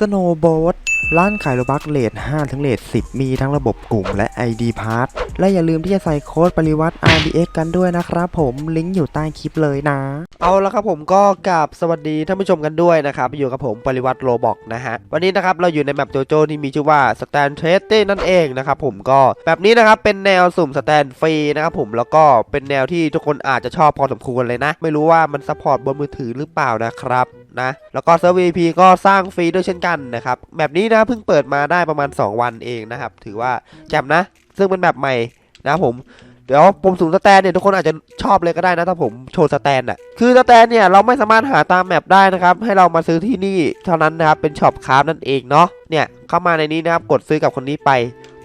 สโนว์โบ t ร้านขายโลบักเลท5ถึงเลท10 มีทั้งระบบกลุ่มและ ID p a s s และอย่าลืมที่จะใส่โค้ดปริวัติ RBX กันด้วยนะครับผมลิงก์อยู่ใต้คลิปเลยนะ เอาละครับผมก็กราบสวัสดีท่านผู้ชมกันด้วยนะครับ อยู่กับผมปริวัติโรบอกนะฮะ วันนี้นะครับเราอยู่ในแมปโจโจที่มีชื่อว่า Stand t r a d i n g นั่นเองนะครับผมก็แบบนี้นะครับเป็นแนวสุ่มสแตนฟรีนะครับผมแล้วก็เป็นแนวที่ทุกคนอาจจะชอบพอสมควรเลยนะ ไม่รู้ว่ามันซัพพอร์ตบนมือถือหรือเปล่านะครับ นะ แล้วก็เซิร์ฟ VP ก็สร้างฟรีด้วยเช่นกันนะครับ แบบนี้นะเพิ่งเปิดมาได้ประมาณ 2 วันเองนะครับ ถือว่าแจ่มนะ ซึ่งเป็นแบบใหม่นะครับผมเดี๋ยวผมสุ่มสูงสแตนเนี่ยทุกคนอาจจะชอบเลยก็ได้นะถ้าผมโชว์สแตนอะคือสแตนเนี่ยเราไม่สามารถหาตามแมปได้นะครับให้เรามาซื้อที่นี่เท่านั้นนะครับเป็นช็อปคราฟนั่นเองเนาะเนี่ยเข้ามาในนี้นะครับกดซื้อกับคนนี้ไป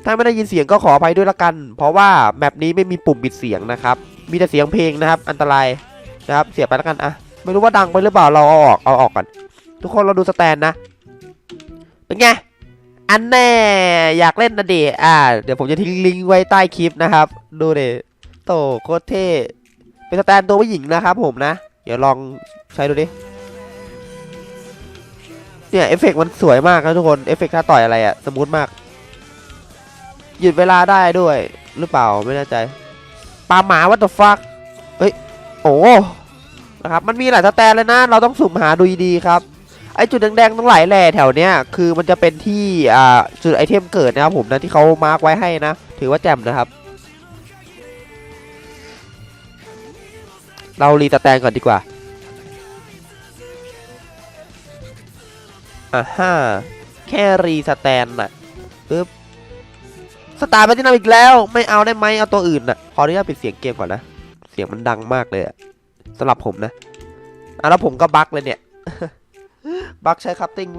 ถ้าไม่ได้ยินเสียงก็ขออภัยด้วยละกัน เพราะว่าแมปนี้ไม่มีปุ่มปิดเสียงนะครับมีแต่เสียงเพลงนะครับอันตรายนะครับเสียไปล้วกันอะ ไม่รู้ว่าดังไปหรือเปล่าเราเอาออกเอาออกก่อนทุกคนเราดูสแตนนะ เป็นไง อันแน่อยากเล่นนะดิอ่า เดี๋ยวผมจะทิ้งลิงก์ไว้ใต้คลิปนะครับ ดูดิโตโคตรเท่เป็นสแตนตัวผู้หญิงนะครับผมนะ เดี๋ยวลองใช้ดูดิเนี่ยเอฟเฟกต์มันสวยมากนะทุกคนเอฟเฟกต์ถ้าต่อยอะไรอะสมูทมาก หยุดเวลาได้ด้วย หรือเปล่าไม่แน่ใจปลาหมาวัตถุฟักเฮ้ย โอ้ นะครับมันมีหลายสแตนเลยนะ เราต้องสุ่มหาดูดีครับ ไอจุดแดงๆทั้งหลายแหล่แถวเนี้ยคือมันจะเป็นที่อ่าจุดไอเทมเกิดนะครับผมนะที่เขามาร์กไว้ให้นะ ถือว่าแจ่มนะครับ เรารีสแตนก่อนดีกว่าอ่าฮ่าแค่รีสแตนน่ะปึ๊บสตาร์ไปที่นำอีกแล้ว ไม่เอาได้ไหมเอาตัวอื่นน่ะขออนุญาตปิดเสียงเกมก่อนนะ เสียงมันดังมากเลยอะ สำหรับผมนะอะแล้วผมก็บั๊กเลยเนี่ย บัคใช้คัตติ้ง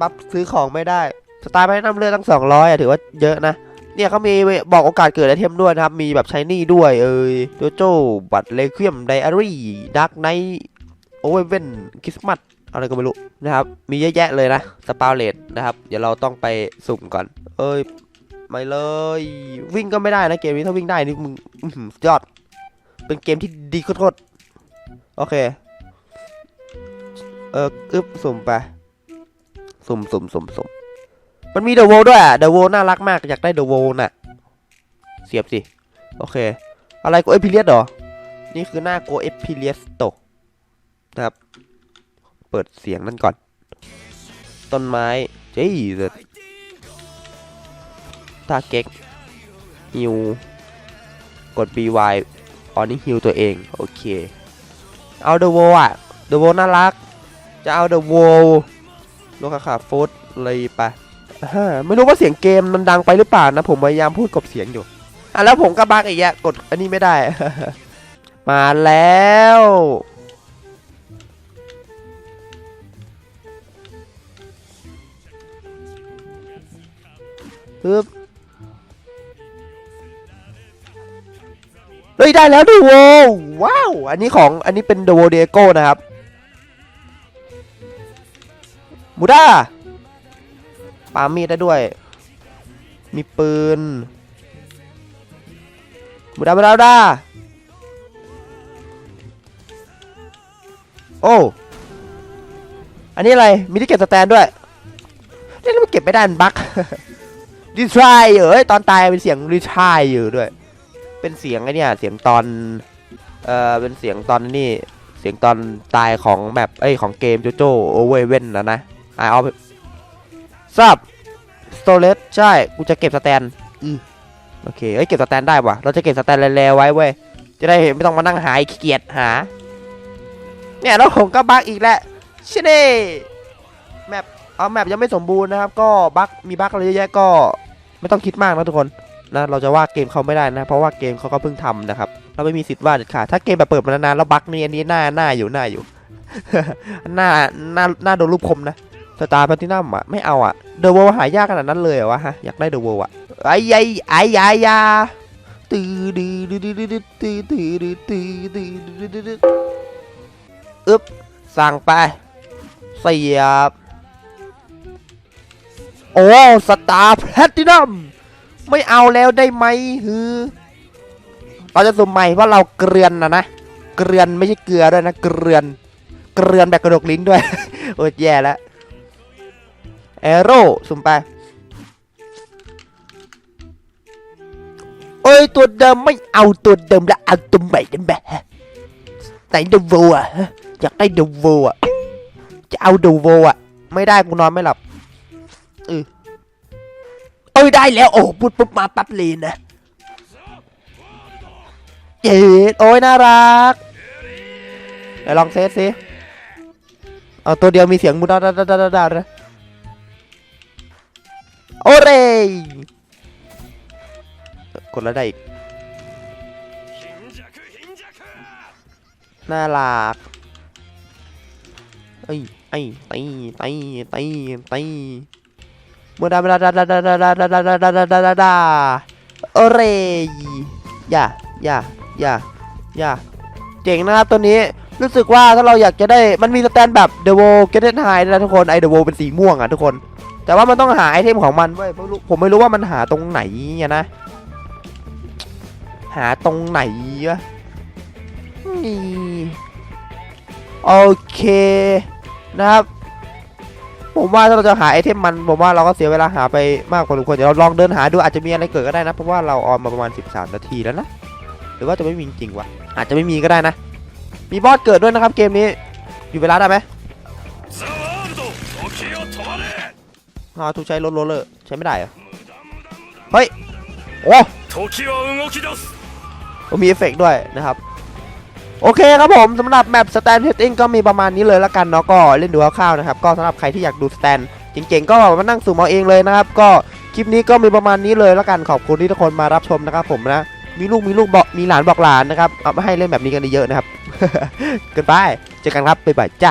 บัฟซื้อของไม่ได้สไตล์ไม่นำเลือดตั้งสองร้อยอะถือว่าเยอะนะ เนี่ยเขามีบอกโอกาสเกิดไอเทมด้วยนะครับ มีแบบใช้นี่ด้วย เอ้ยโจโจ้บัตรเลควียมไดอารี่ดักไนโอเวเวนคริสต์มาสอะไรก็ไม่รู้นะครับ มีเยอะแยะเลยนะสปาเลตนะครับ เดี๋ยวเราต้องไปสุ่มก่อน เอ้ยไม่เลย วิ่งก็ไม่ได้นะเกมนี้ถ้าวิ่งได้นี่มึงยอด เป็นเกมที่ดีโคตร โอเค เอออึบสุ่มไป สุ่มสุ่มสุ่มสุ่มมันมีเดอะโวด้วยอะเดอะโวน่ารักมาก อยากได้เดอะโวน่ะ เสียบสิ โอเค อะไรโกเอพิเลียสหรอ นี่คือหน้าโกเอพิเลียสโตนะครับ เปิดเสียงนั่นก่อน ต้นไม้ เจ๊เดตาเก็กฮิว กด BY อ๋อนี่ฮิวตัวเอง โอเค เอาเดอะโวอะเดอะโวน่ารัก จะเอาเดอะโวโลคาคาฟูดเลยไปไม่รู้ว่าเสียงเกมมันดังไปหรือเปล่านะผมพยายามพูดกบเสียงอยู่อะแล้วผมก็บักอีกแยะกดอันนี้ไม่ได้ มาแล้วปึ๊บ เฮ้ยได้แล้วดูโวว้าว อันนี้ของอันนี้เป็นเดอะโวเดโก้นะครับมูด้าปามีดได้ด้วย มีปืนมูด้ามูด้าด้าโอ้อันนี้อะไร มีที่เก็บสแตนด้วยนี่มันเก็บไม่ได้บั๊กรีทรายเอ้ยตอนตายเป็นเสียงรีทรายอยู่ด้วย เป็นเสียงไอ้เนี่ย เสียงตอน เอ่อ เป็นเสียงตอนนี่ เสียงตอนตายของแบบเอ้ย ของเกมโจโจโอเวเว่นนะนะไอออฟซับสโตเลสใช่ กูจะเก็บสแตน อือโอเค เอ้ย เก็บสแตนได้ว่ะ เราจะเก็บสแตนแลๆไว้เว้ย จะได้ไม่ต้องมานั่งหาขี้เกียจหา เนี่ยแล้วผมก็บั๊กอีกแล้วชิเน่แมปเอาแมปยังไม่สมบูรณ์นะครับ ก็บั๊กมีบั๊กอะไรเยอะแยะก็ไม่ต้องคิดมากนะทุกคน นะเราจะว่าเกมเขาไม่ได้นะ เพราะว่าเกมเขาก็เพิ่งทำนะครับ เราไม่มีสิทธิ์ว่าเด็ดขาดถ้าเกมแบบเปิดมานานๆแล้วบั๊กนี่อันนี้หน้าหน้าอยู่หน้าอยู่ หน้าหน้าหน้าโดนรูปคมนะสตาร์แพลตินัมอะไม่เอาอะเดอะโวหายากขนาดนั้นเลยเหรอวะฮะอยากได้เดอะวอะไอ้ยัยไอ้ยายาตื้อดื้อดื้อดื้อดื้อตื้อตื้อดื้อตื้อดื้อดื้อดื้อดื้ออึ๊บสั่งไปเสียบโอ้สตาร์แพลตินัม ไม่เอาแล้วได้ไหมฮือเราจะสุ่มใหม่เพราะเราเกลือนนะนะเกลือนไม่ใช่เกลือด้วยนะเกลือนเกลือนแบบกระดกลิ้นด้วย โอ้ยแย่แล้วแอโร่สุ่มไปเอ้ยตัวเดิมไม่เอาตัวเดิมแล้วเอาตัวใหม่ได้ไหมไหนเดอะโวอะอยากได้เดอะโวอะจะเอาเดอะโวอะไม่ได้กูนอนไม่หลับ อ้ยได้แล้ว โอ้ปุ๊บปุ๊บมาปั๊บเลยนะเย็ดโอ้ยน่ารักเดี๋ยวลองเซตสิเอาตัวเดียวมีเสียงมูดาดาดาดาดาดาดาโอเรยกดแล้วได้อีก น่ารักเอ้ยไอ้ตีตีตีตี มูดาดาดาดาดาดาดาดาดาดาดาดาดาดาดาโอเรยอย่าอย่าอย่าอย่าเจ๋งนะครับตัวนี้รู้สึกว่าถ้าเราอยากจะได้มันมีสแตนแบบ The w o l Get It High นะทุกคนไอ The w o l เป็นสีม่วงอะทุกคน แต่ว่ามันต้องหาไอเทมของมันเว้ยผมไม่รู้ว่ามันหาตรงไหนนะ หาตรงไหนวะนี่โอเคนะครับ ผมว่าถ้าเราจะหาไอเทมมันผมว่าเราก็เสียเวลาหาไปมากพอสมควรเดี๋ยวเราลองเดินหาดูอาจจะมีอะไรเกิดก็ได้นะ เพราะว่าเราออนมาประมาณ 13 นาทีแล้วนะ หรือว่าจะไม่มีจริงวะอาจจะไม่มีก็ได้นะ มีบอสเกิดด้วยนะครับเกมนี้ อยู่เวลาได้ไหมอ๋อถูกใช้รถโรเลอร์ใช้ไม่ได้เหรอเฮ้ยโอ้มีเอฟเฟกด้วยนะครับ โอเคครับผมสำหรับแมปสแตนเฮดติ้งก็มีประมาณนี้เลยละกันเนาะก็เล่นดูคร่าวๆนะครับ ก็สำหรับใครที่อยากดูสแตนเจ๋งๆ ก็มานั่งสุ่มเอาเองเลยนะครับ ก็คลิปนี้ก็มีประมาณนี้เลยละกันขอบคุณที่ทุกคนมารับชมนะครับผมนะมีลูกมีลูกบอกมีหลานบอกหลานนะครับเอามาให้เล่นแบบนี้กันเยอะๆนะครับ เกินไปเจอกันครับบ๊ายบายจ้า